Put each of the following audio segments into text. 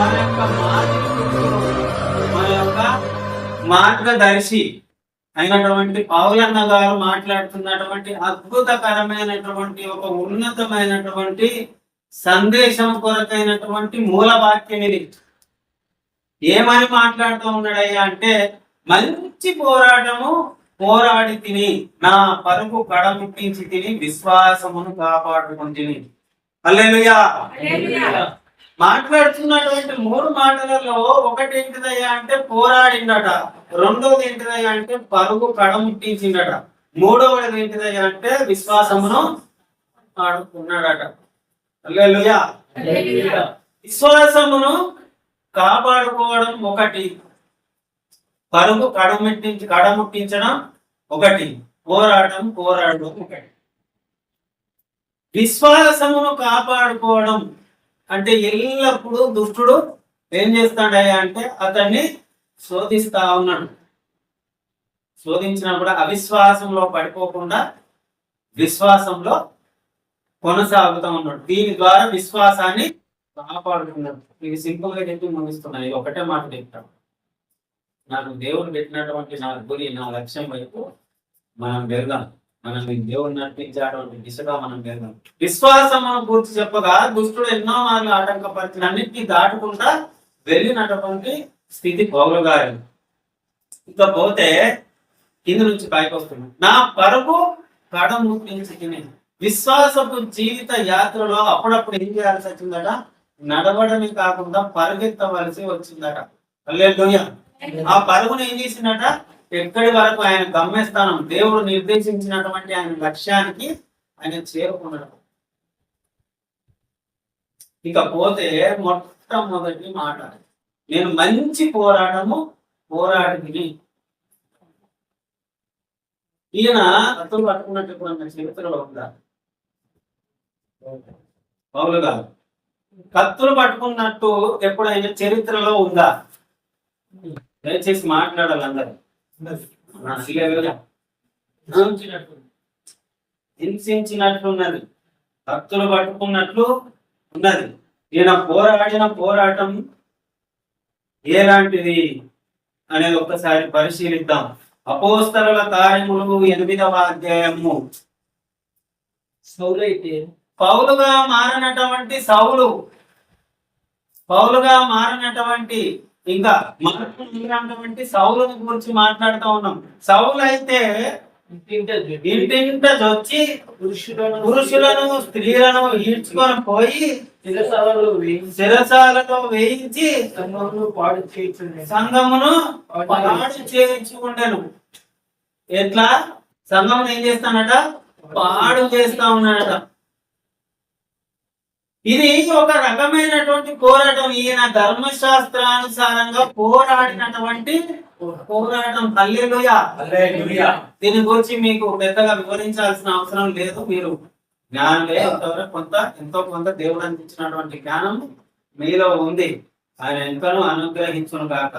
మన యొక్క మన యొక్క మార్గదర్శి అయినటువంటి పావులన్న గారు మాట్లాడుతున్నటువంటి అద్భుతకరమైనటువంటి ఒక ఉన్నతమైనటువంటి సందేశం కొరకైనటువంటి మూల వాక్యం ఇది. ఏమని మాట్లాడుతూ ఉన్నాడయ్యా అంటే మంచి పోరాటము పోరాడి తిని నా పరుగు కడముట్టించి తిని విశ్వాసమును కాపాడుకుంటుని అల్లెలుయా మాట్లాడుతున్నటువంటి మూడు మాటలలో ఒకటి ఏంటిదయ్యా అంటే పోరాడిండట రెండోది ఏంటిదయ్యా అంటే పరుగు కడముట్టించిండట మూడవది ఏంటిదయ్యా అంటే విశ్వాసమును ఆడుకున్నాడట విశ్వాసమును కాపాడుకోవడం ఒకటి పరుగు కడముట్టించి కడముట్టించడం ఒకటి పోరాటం పోరాడడం ఒకటి. విశ్వాసమును కాపాడుకోవడం అంటే ఎల్లప్పుడూ దుష్టుడు ఏం చేస్తాడయ్యా అంటే అతన్ని శోధిస్తా ఉన్నాడు. శోధించినప్పుడు అవిశ్వాసంలో పడిపోకుండా విశ్వాసంలో కొనసాగుతూ ఉన్నాడు. దీని ద్వారా విశ్వాసాన్ని కాపాడుతున్నాడు. ఇది సింపుల్గా చెప్పి ముగిస్తున్నాను ఇది ఒకటే మాట చెప్తాం నాకు దేవుడు పెట్టినటువంటి నా గురి నా లక్ష్యం వైపు మనం వెళ్దాం. మనం దేవుడు నడిపించేటువంటి దిశగా మనం వెళ్దాం విశ్వాసం గురించి చెప్పగా దుష్టుడు ఎన్నో మార్లు ఆటంకపరిచిన అన్నిటికీ దాటుకుంటా వెళ్ళినటువంటి స్థితి పౌలు గారు. ఇకపోతే కింద నుంచి పైకి వస్తున్నాం నా పరుగు కడము పెంచుకుని విశ్వాసపు జీవిత యాత్రలో అప్పుడప్పుడు ఏం చేయాల్సి వచ్చిందట? నడవడమే కాకుండా పరిగెత్తవలసి వచ్చిందట. ఆ పరుగును ఏం చేసిందట? ఎక్కడి వరకు ఆయన గమ్యస్థానం దేవుడు నిర్దేశించినటువంటి ఆయన లక్ష్యానికి ఆయన చేరుకున్నాడు. ఇకపోతే మొట్టమొదటి మాట నేను మంచి పోరాటము పోరాడిని ఈయన కత్తులు పట్టుకున్నట్టు చరిత్రలో ఉందా? పౌలు గారు కత్తులు పట్టుకున్నట్టు ఎప్పుడైనా చరిత్రలో ఉందా? దయచేసి మాట్లాడాలి అందరూ హింసించినట్లున్నది కత్తులు పట్టుకున్నట్లు ఉన్నది. ఈయన పోరాడిన పోరాటం ఎలాంటిది అనేది ఒక్కసారి పరిశీలిద్దాం. అపోస్తలుల కార్యములు ఎనిమిదవ అధ్యాయము. సౌలైతే పౌలుగా మారినటువంటి సౌలు. పౌలుగా మారినటువంటి ఇంకా మార్పు చెందినటువంటి సౌలుని గురించి మాట్లాడుతూ ఉన్నాం. సౌలు అయితే ఇంటింట వచ్చి పురుషులను పురుషులను స్త్రీలను ఈడ్చుకొని పోయి శిరసాలలో వేయించి సంఘమును పాడు చేయించుండే సంఘమును పాడు చేయించి ఉండెను ఎట్లా? సంఘం ఏం చేస్తానట? పాడు చేస్తా ఉన్నాడట. ఇది ఒక రకమైనటువంటి పోరాటం. ఈయన ధర్మశాస్త్రానుసారంగా పోరాడినటువంటి పోరాటం. హల్లెలూయా. దీని గురించి మీకు పెద్దగా వివరించాల్సిన అవసరం లేదు. మీరు జ్ఞానం ఎంతవరకు కొంత ఎంతో కొంత దేవుడు అందించినటువంటి జ్ఞానం మీలో ఉంది. ఆయన ఎంతనో అనుగ్రహించును గాక.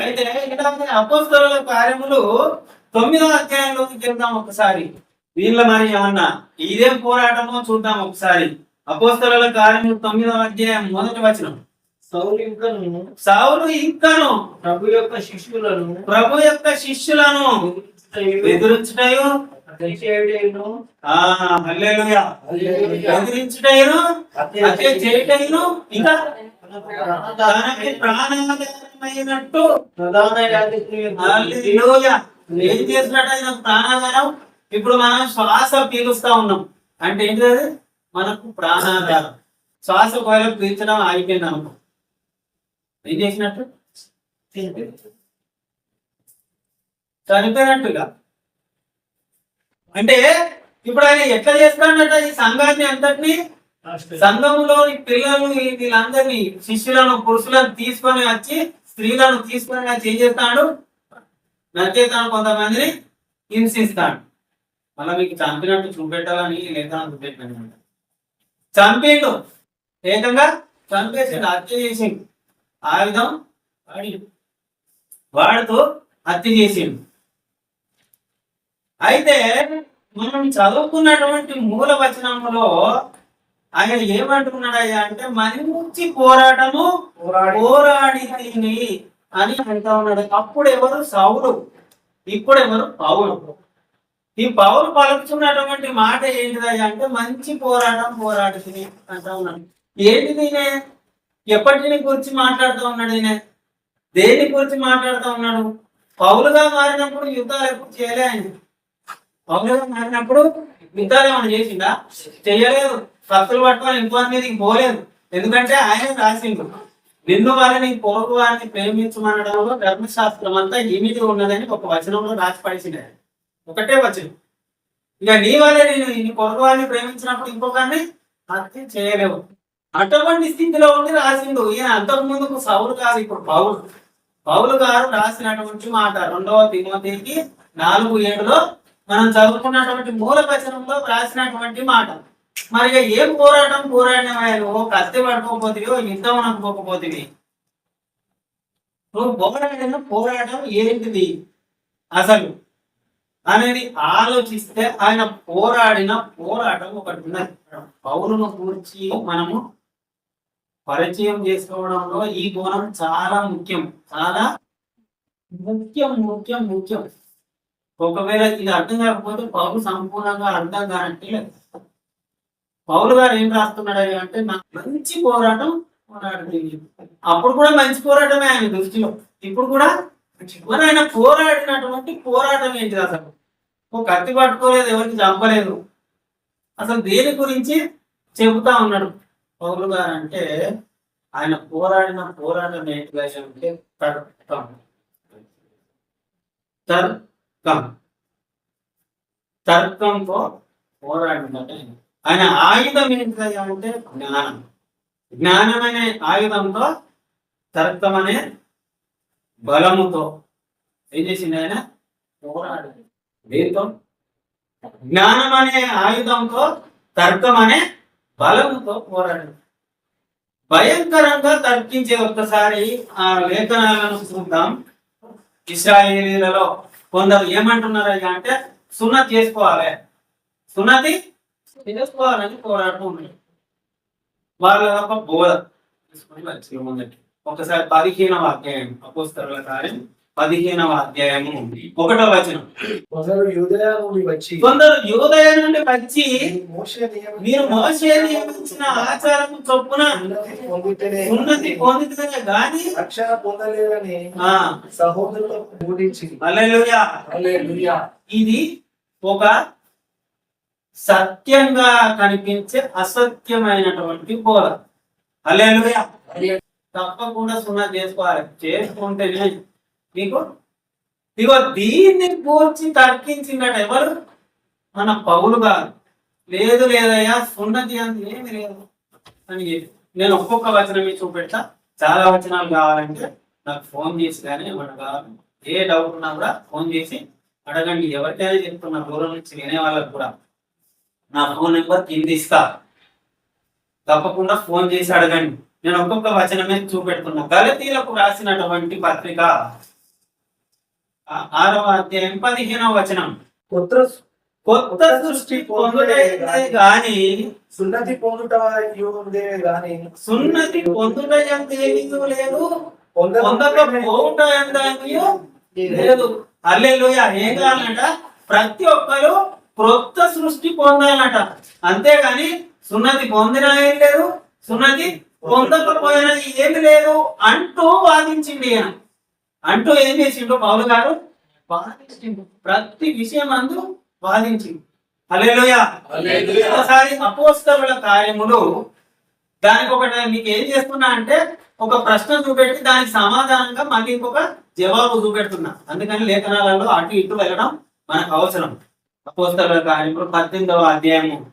అయితే ఇలాంటి అపోస్తలుల కార్యములు తొమ్మిదో అధ్యాయంలోకి వెళ్దాం ఒకసారి. వీళ్ళ మరి ఏమన్నా ఇదేం పోరాటమో చూద్దాం ఒకసారి. అపోస్తలుల కార్యములు తొమ్మిదో అధ్యాయం మొదటి వచనం. సౌలు ఇంకను సావులు ఇంకను ప్రభు యొక్క శిష్యులను ప్రభు యొక్క శిష్యులను ఎదురించుటయు హత్య చేయుటయును ఇంకా? తనకు ప్రాణాధారమైనట్టు ప్రధాన ఏం చేసినట్టు ఆయన? ప్రాణాధారం ఇప్పుడు మనం శ్వాస పీలుస్తా ఉన్నాం. అంటే ఏంటి మనకు ప్రాణాధారం. శ్వాస ఒకవేళ పీల్చడం ఆగిపోయింది అనుకో. ఏం చేసినట్టు? చనిపోయినట్టుగా. అంటే ఇప్పుడు ఆయన ఎట్లా చేస్తాడంట ఈ సంఘాన్ని అంతటినీ? సంఘంలోని పిల్లలు వీళ్ళందరినీ శిష్యులను పురుషులను తీసుకొని వచ్చి స్త్రీలను తీసుకొని వచ్చి ఏం చేస్తాడు? నరికేతాను కొంతమందిని హింసిస్తాడు. మళ్ళీ మీకు చంపినట్టు చూపెట్టాలని లేదా చూపెట్టాను చంపిండు ఏకంగా చంపేసిండు హత్య చేసిండు. ఆయుధం వాడి వాడుతూ హత్య చేసిండు. అయితే మనం చదువుకున్నటువంటి మూల వచనంలో ఆయన ఏమంటున్నాడయ్యా అంటే మంచి పోరాటము పోరాడి తిని అని అంటా ఉన్నాడు. అప్పుడు ఎవరు సౌరు ఇప్పుడు ఎవరు పౌరు ఈ పౌలు పలుకుతున్నటువంటి మాట ఏంటిదయ్యా అంటే మంచి పోరాటం పోరాడి అంటా ఉన్నాడు. ఏంటి దీనే ఎప్పటిని గురించి మాట్లాడుతూ ఉన్నాడు ఈయన? దేని గురించి మాట్లాడుతూ ఉన్నాడు? పౌలుగా మారినప్పుడు యుద్ధాలు ఎప్పుడు చేయలే ఆయన? పౌలుగా మారినప్పుడు యుద్ధాలు ఏమైనా చేసిందా చేయలేదు. కత్తులు పట్టుకొని ఇంకో మీదకి పోలేదు. ఎందుకంటే ఆయన రాసిండు. నిన్ను వారిని పొరుగు వారిని ప్రేమించమనడంలో ధర్మశాస్త్రం అంతా ఇమిడి ఉన్నదని ఒక వచనంలో రాసి పడిసింది ఒకటే వచనం. ఇక నీ వల్లే నేను నీ కొరకు వారిని ప్రేమించినప్పుడు ఇంకొకరిని హత్య చేయలేవు. అటువంటి స్థితిలో ఉండి రాసిండు. ఈయన అంతకు ముందుకు సౌలు కాదు ఇప్పుడు పౌలు. పౌలు గారు రాసినటువంటి మాట రెండవ తిమోతికి నాలుగు ఏడులో మనం చదువుకున్నటువంటి మూల వచనంలో రాసినటువంటి మాట. మరి ఇక ఏం పోరాటం పోరాడినవో కత్తి పట్టుకోపోతివో యుద్ధం అనుకోకపోతివి నువ్వు పోరాడిన పోరాటం ఏంటిది? అసలు అనేది ఆలోచిస్తే ఆయన పోరాడిన పోరాటం ఒకటి ఉన్నది. పౌరును కూర్చి మనము పరిచయం చేసుకోవడంలో ఈ కోణం చాలా ముఖ్యం. చాలా ముఖ్యం ముఖ్యం ముఖ్యం. ఒకవేళ ఇది అర్థం కాకపోతే పౌరు సంపూర్ణంగా అర్థం కానట్టే లేదు. పౌరు గారు ఏం రాస్తున్నాడు అంటే నాకు మంచి పోరాటం పోరాడుతుంది అప్పుడు కూడా మంచి పోరాటమే ఆయన దృష్టిలో. ఇప్పుడు కూడా మరి ఆయన పోరాడినటువంటి పోరాటం ఏంటి అసలు? ఒక కత్తి పట్టుకోలేదు ఎవరికి చంపలేదు. అసలు దేని గురించి చెబుతా ఉన్నాడు? పౌరులు గారు అంటే ఆయన పోరాడిన పోరాటం ఏంటిగా అంటే తర్కం. తర్కం. తర్కంతో పోరాడినట్టు. ఆయన. ఆయుధం ఏంటిగా అంటే జ్ఞానం. జ్ఞానమనే ఆయుధంతో తర్కం అనే బలముతో ఏం చేసింది ఆయన? పోరాడు దేంతో జ్ఞానం అనే ఆయుధంతో తర్కం అనే బలముతో పోరాడింది భయంకరంగా తర్కించే ఒక్కసారి ఆ లేఖనాలను చూద్దాం. ఇస్రాయేలీలలో కొందరు ఏమంటున్నారు అంటే సున్నతి చేసుకోవాలి. సున్నతి చేసుకోవాలని పోరాడుతూ ఉంది వాళ్ళ బోధ తీసుకొని మంచిగా ముందటి ఒకసారి పదిహేనవ అధ్యాయం అపోస్తల కార్యం పదిహేనవ అధ్యాయము ఒకటో వచనం. కొందరు యూదయ నుండి వచ్చి కొందరు యోదయ నుండి వచ్చి మీరు మోసే నియమించిన ఆచారం చొప్పున ఉన్నతి పొందితేనే ఉన్నతి పొందితే గాని రక్షణ పొందలేదని ఆ. సహోదరులకు బోధించి. హల్లెలూయా. హల్లెలూయా. ఇది ఒక సత్యంగా కనిపించే అసత్యమైనటువంటి బోధ. హల్లెలూయా. తప్పకుండా సున్నా చేసుకోవాలి. చేసుకుంటేనే మీకు ఇగో దీన్ని పూర్చి తర్కించిందట ఎవరు? మన పౌలు గారు. లేదు లేదయ్యా సున్నా చేయాలి. ఏమి లేదు. అని నేను ఒక్కొక్క వచనం మీకు చూపెడతా. చాలా వచనాలు కావాలంటే నాకు ఫోన్ చేసి కానీ ఏమన్నా ఏ డౌట్ ఉన్నా కూడా ఫోన్ చేసి అడగండి. ఎవరికైనా చెప్తున్నా. దూరం నుంచి వినే వాళ్ళకి కూడా. నా ఫోన్ నెంబర్ కింద ఇస్తా. తప్పకుండా ఫోన్ చేసి అడగండి. నేను ఒక్కొక్క వచనమే చూపెడుతున్నా. గలతీలకు రాసినటువంటి పత్రిక ఆరవ అధ్యాయం పదిహేనవ వచనం. కొత్త కొత్త సృష్టి పొందుటైనదే గాని సున్నతి పొందుట గాని సున్నతి పొందుట ఎంతేమీ లేదు పొందక ఎంతేమీ లేదు. అల్లెలుయ ఏం కావాలంట? ప్రతి ఒక్కరు క్రొత్త సృష్టి పొందాలట. అంతేగాని సున్నతి పొందినా ఏం లేదు సున్నతి పొందకపోయినా ఏమి లేదు. అంటూ వాదించింది ఈయన. అంటూ ఏం చేసిండు పౌలు గారు? వాదించిండు ప్రతి విషయం అందు హల్లెలూయా. ఒకసారి అపోస్తలుల కార్యములు దానికి ఒకటి మీకు ఏం చేస్తున్నా అంటే ఒక ప్రశ్న చూపెట్టి దానికి సమాధానంగా మళ్ళీ ఇంకొక జవాబు చూపెడుతున్నా. అందుకని లేఖనాలలో అటు ఇటు వెళ్ళడం మనకు అవసరం. అపోస్తలుల కార్యములు పద్దెనిమిదవ అధ్యాయము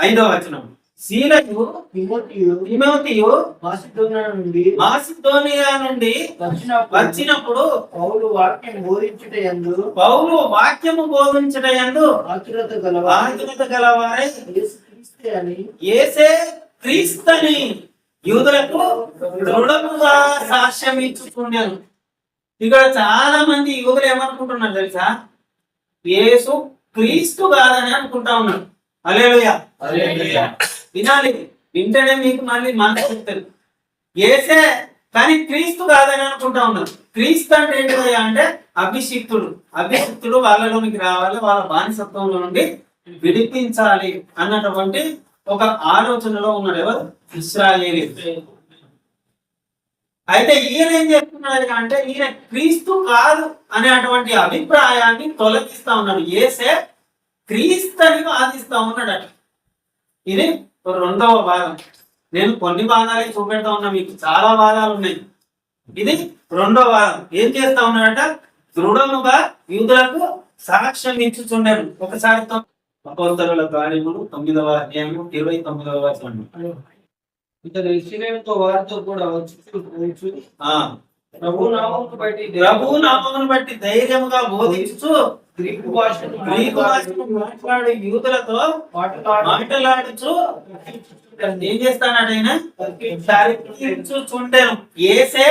ఐదవ వచనం శీలయు తిమోతియు మాసిదోనియ నుండి మాసిదోనియా నుండి వచ్చినప్పుడు వచ్చినప్పుడు పౌలు వాక్యం బోధించుట యందు పౌలు వాక్యము బోధించటయందు ఆతురత గల బాధ్యత గలవారై యేసుక్రీస్తే అని ఏసే క్రీస్తని యూదులకు దృఢముగా సాక్ష్యం ఇచ్చుకున్నాను. ఇక్కడ చాలా మంది యూదులు ఏమనుకుంటున్నారు తెలుసా? యేసు క్రీస్తు కాదని అనుకుంటా ఉన్నారు. Alleluia hallelujah. వినాలి. వింటేనే మీకు మళ్ళీ మనసు చెప్తారు ఏసే కానీ క్రీస్తు కాదని అనుకుంటా ఉన్నారు క్రీస్తు అంటే ఏంటి అంటే అభిషిక్తుడు. అభిషిక్తుడు వాళ్ళలోనికి రావాలి వాళ్ళ బానిసత్వంలో నుండి విడిపించాలి అన్నటువంటి ఒక ఆలోచనలో ఉన్నాడు ఎవరు? ఇస్రాయేలీ. అయితే ఈయన ఏం చేస్తున్నాడు అంటే ఈయన క్రీస్తు కాదు అనేటువంటి అభిప్రాయాన్ని తొలగిస్తా ఉన్నాడు. ఏసే క్రీస్తు అని వాదిస్తా ఉన్నాడు అట ఇది రెండవ భాగం. నేను కొన్ని భాగాలే చూపెడతా ఉన్నా మీకు చాలా భాగాలు ఉన్నాయి. ఇది రెండవ భాగం. ఏం చేస్తా ఉన్నాడట? దృఢముగా యూదులకు సాక్ష్యం ఇచ్చుచుండాను ఒకసారి అపోస్తలుల కార్యములు తొమ్మిదవ అధ్యాయము ఇరవై తొమ్మిదవ వచనం ఇస్రాయేలుతో వారితో కూడా వచ్చి ప్రభు నామమును బట్టి ధైర్యముగా బోధించు గ్రీకు భాషను గ్రీకు భాషను మాట్లాడే మాట్లాడు మాట్లాడుచు ఏం చేస్తానట ఆయన? తర్కించుచుండెను ఏసే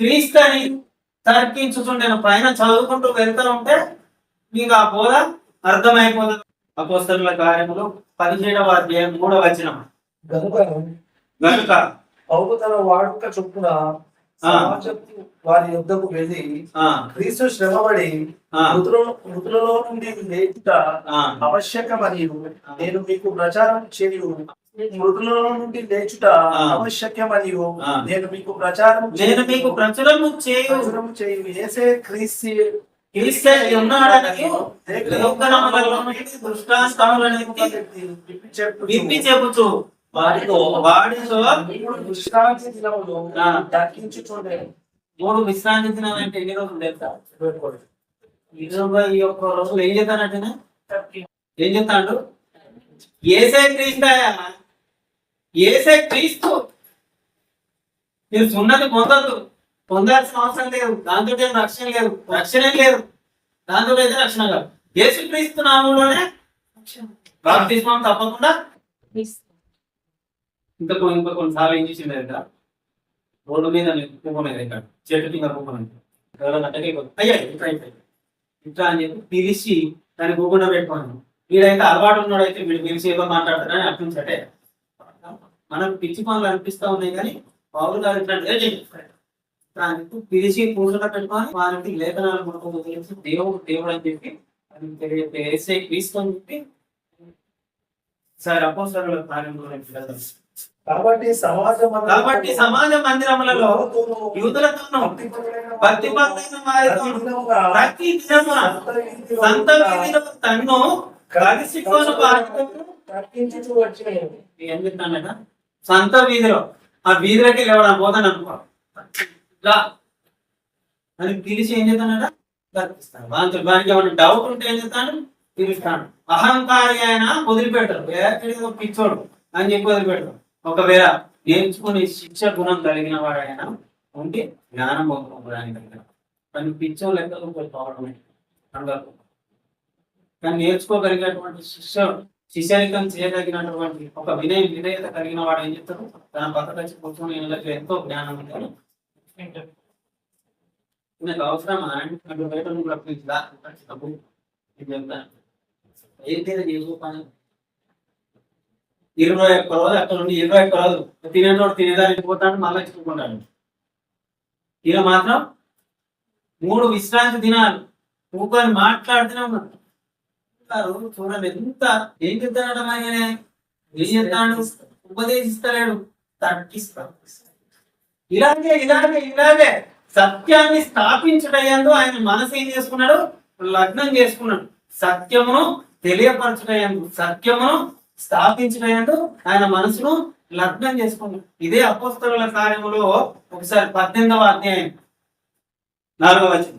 క్రీస్తు అని తర్కించుచుండెను పైన చదువుకుంటూ వెళ్తూ ఉంటే మీకు ఆ బోధ అర్థమైపోతుంది అపోస్తలుల కార్యములు పదిహేడవ అధ్యాయం మూడవ వచనం. గనుక కనుక తన వాడుక చొప్పున వారి యుద్ధకు వెళ్ళి ఆ, క్రీస్తు శ్రమపడి మృతులలో నుండి లేచుట ఆ, ఆవశ్యకమనియు. నేను మీకు ప్రచారం చేయు. మృతులలో నుండి లేచుట ఆ. నేను మీకు ప్రచారం నేను మీకు ప్రచురము చేయు. ప్రచురం చేయు. ఏసే క్రీస్తు విప్పి చెప్పుచు. వారితో వాడితో మూడు విశ్రాంతి విశ్రాంతి దినాలంటే ఎన్ని రోజులు తెలుసా? ఇరవై ఒక్క రోజులు. ఏం చేస్తానంటే ఏం చెప్తాడు ఏసే క్రీస్తాయా ఏసే క్రీస్తు. మీరు సున్నతి పొందద్దు. పొందాల్సిన అవసరం లేదు. దాంతో ఏం రక్షణ లేదు. రక్షణ లేదు. దాంతో అయితే రక్షణ కాదు. యేసు క్రీస్తు నామంలోనే బాప్తిస్మం తప్పకుండా ఇంకా కొన్ని ఇంకా కొన్నిసార్లు ఏం చేసింది కదా రోడ్డు మీద కుంభమైంది ఇక్కడ చెట్టు కింద కుంభమైంది ఎవరైనా అట్టకే అయ్యా ఇట్లా ఇట్లా అని చెప్పి పిలిచి దాన్ని కూకుండా పెట్టుకున్నాను వీడైతే అలవాటు ఉన్నాడు అయితే వీడు పిలిచి ఏదో మాట్లాడతాడని అర్థించటే మనకు పిచ్చి పనులు అనిపిస్తా ఉన్నాయి కానీ బాబు గారు ఇట్లా అంటే, పిలిచి కూకుండా పెట్టుకొని వారికి లేఖనాలు మనకు తెలిసి దేవుడు దేవుడు అని చెప్పి అది తెలియ- చెప్పి సార్ అపోసరుల కార్యంలో వెళ్దాం. కాబట్టి సమాజం కాబట్టి సమాజ మందిరములలో యూదులతోనూ భక్తి ప్రతి దినమున సంత తన్ను కలిసికొని. ఏం చెప్తానట సంత వీధిలో ఆ వీధిలోకి లేవడం పోతాను అనుకో. అని పిలిచి ఏం చేస్తానట తర్కిస్తాను వాంతో వానికి ఏమైనా డౌట్ ఉంటే ఏం చేస్తాను పిలుస్తాను. అహంకారి ఆయన వదిలిపెట్టరు. పిచ్చోడు అని చెప్పి వదిలిపెట్టరు. ఒకవేళ నేర్చుకుని శిక్ష గుణం కలిగిన వాడైనా ఉంటే జ్ఞానం పొందుకోవడానికి దగ్గర కానీ పిచ్చో లెక్కలు పోవడమే అందరూ కానీ నేర్చుకోగలిగినటువంటి శిక్ష శిష్యరికం చేయగలిగినటువంటి ఒక వినయ విధేయత కలిగిన వాడు ఏం చెప్తాడు తన పక్కన వచ్చి కూర్చొని ఎంతో జ్ఞానం ఉంటాడు నాకు అవసరమా? అంటే బయట నువ్వు రప్పించదా తప్పు నేను చెప్తాను ఏంటి ఇరవై ఒక్క రోజు అక్కడ నుండి ఇరవై ఒక్క రోజు తినేటోడు తినేదానికి పోతాడు మళ్ళీ చూసుకుంటాడు ఇక మాత్రం మూడు విశ్రాంతి దినాలు. కూకొని మాట్లాడుతూనే ఉన్నారు. చూడండి ఎంత ఏం చెప్తాడట ఆయనే ఏం చెప్తాడు? ఉపదేశిస్తలేడు. తగ్గిస్తాడు. ఇలాగే ఇలాగే ఇలాగే సత్యాన్ని స్థాపించటయ్యందు ఆయన మనసు ఏం చేసుకున్నాడు? లగ్నం చేసుకున్నాడు. సత్యమును తెలియపరచుటయందు సత్యమును స్థాపించుటయందు ఆయన మనసును లగ్నం చేసుకున్నాడు ఇదే అపోస్తలుల కార్యములో ఒకసారి పద్దెనిమిదవ అధ్యాయం నాలుగవ వచనం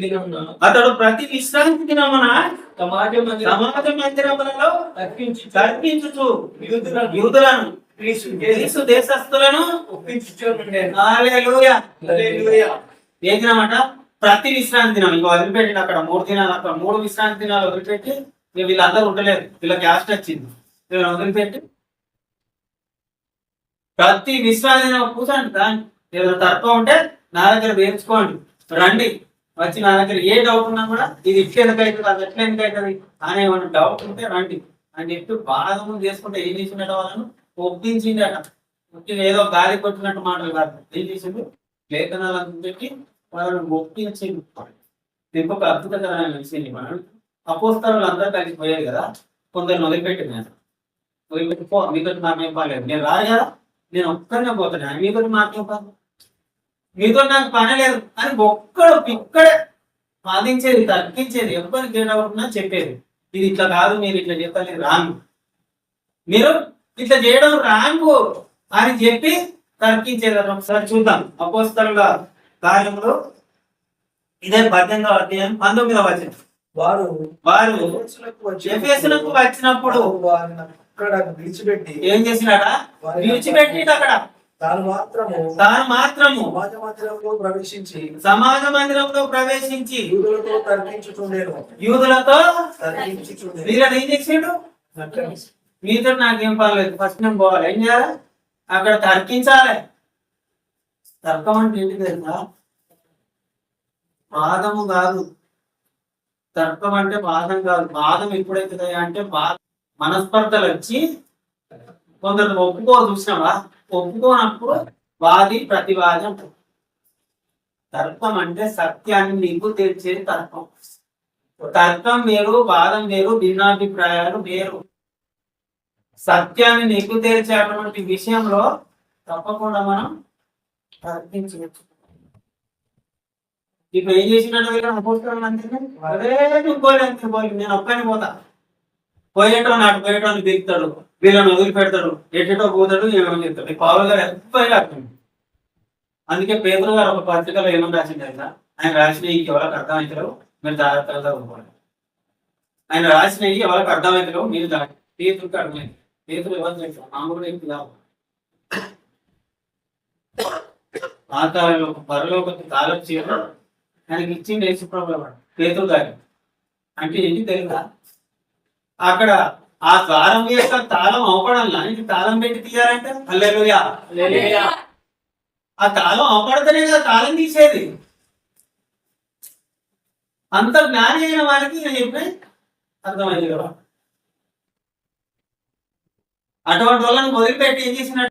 దినమున అతడు ప్రతి విశ్రాంతి దినమున సమాజ సమాజ మందిరములలో తర్పించుచు యూదులను క్రీస్తు. హల్లెలూయా హల్లెలూయా. ఏ దినం అట ప్రతి విశ్రాంతి దినం ఇంకా వదిలిపెట్టిండు అక్కడ మూడు దినాలు అక్కడ మూడు విశ్రాంతి దినాలు వదిలిపెట్టి ఇక వీళ్ళందరూ ఉండలేదు వీళ్ళకి క్యాస్ట్ వచ్చింది. వీళ్ళని వదిలిపెట్టి ప్రతి విశ్రాంతి దినం కూర్చోండి దాన్ని ఏదైనా తప్ప ఉంటే నా దగ్గర వేర్చుకోండి రండి. వచ్చి నా దగ్గర ఏ డౌట్ ఉన్నా కూడా ఇది ఇట్లా ఎందుకు అవుతుంది అది ఎట్లా ఎందుకు అవుతుంది అనే డౌట్ ఉంటే రండి. అని చెప్పి బాగా ముందు చేసుకుంటే ఏం చేసిండట వాళ్ళను? ఒప్పించిండట. ఏదో గాలి కొట్టినట్టు మాటలు కాదు. ఏం చేసిండు? లేఖనాలను పెట్టి వాళ్ళని ఒప్పించిండు దీనికి అద్భుతకరమైన మనిషిని మనం. అపోస్తలు అందరూ కలిసిపోయారు కదా కొందరు వదిలిపెట్టింది నేను. వదిలిపెట్టి పో మీతో నాకేం బాగాలేదు. నేను రాదు కదా నేను ఒక్కరినే పోతున్నాను మీతో నాకేం కాదు మీతో నాకు పని లేదు అని ఒక్కడు ఇక్కడే వాదించేది తగ్గించేది ఎవరికి చేయడం చెప్పేది. ఇది ఇట్లా కాదు మీరు ఇట్లా చెప్పాలి రాంగ్ మీరు ఇట్లా చేయడం రాంగ్ అని చెప్పి తర్కించేది ఒకసారి చూద్దాం. అపోస్తలుల కార్యములు ఇదే పద్దెనిమిదవ అధ్యాయం పంతొమ్మిదవ వచనం. వారు వారు ఎఫెసులకు వచ్చినప్పుడు వారిని అక్కడ విడిచిపెట్టి ఏం చేసినాట విడిచిపెట్టి అక్కడ. తాను మాత్రము తాను మాత్రము సమాజ మందిరంలో ప్రవేశించి సమాజ మందిరంలో ప్రవేశించి యూదులతో తర్కించుచుండేను. యూదులతో తర్కించుచుండేను. వీళ్ళని ఏం చేసిండు మీతో నాకేం పర్లేదు ఫస్ట్ నేను పోవాలి. ఏం చేయాలి? అక్కడ తర్కించాలి. తర్కం అంటే ఏంటి తెలుసా? వాదము కాదు. తర్కం అంటే వాదం కాదు. వాదం ఎప్పుడైతుంది అంటే వా- మనస్పర్ధలు వచ్చి కొందరు ఒప్పుకో చూసినావా? ఒప్పుకోనప్పుడు వాది ప్రతివాదం. తర్కం అంటే సత్యాన్ని నీకు తెలిసేది తర్కం. తర్కం వేరు వాదం వేరు భిన్నాభిప్రాయాలు వేరు. సత్యాన్ని నీకు తెలిసేటువంటి విషయంలో తప్పకుండా మనం ఇప్పుడు ఏం చేసినట్టు వీళ్ళు పోలే నేను ఒక్కని పోతా. పోయేటో నాటు పోయేటోని దిగుతాడు వీళ్ళని వదిలిపెడతాడు ఎటో పోతాడు ఏమేమి చెప్తాడు. ఈ పావులు గారు ఎప్పుడు అందుకే పేదలు గారు ఒక పత్రికలో ఏమని రాసింది కదా ఆయన రాసినవి ఎవరికి అర్థమవుతారో మీరు జాగ్రత్తగా చదువుకోవాలి ఆయన రాసినవి ఎవరికి అర్థమవుతారో మీరు దాని పేదలకు అర్థమైంది. పేదలు ఎవరు చేస్తారు కూడా ఏం కాదు. ఆకారంలో పరలోక తాళం చీర ఆయనకి ఇచ్చింది యేసుప్రభు పేతులు గారి. అంటే ఏంటి తెలుసా? అక్కడ ఆ ద్వారం యొక్క తాళం అవపడాలా ఇది తాళం పెట్టి తీయాలంటే? ఆ తాళం అవపడితేనే కదా తాళం తీసేది. అంత జ్ఞాని అయిన వారికి నేను చెప్పి అర్థమైంది కదా? అటువంటి వాళ్ళని వదిలిపెట్టి ఏం చేసినట్టు?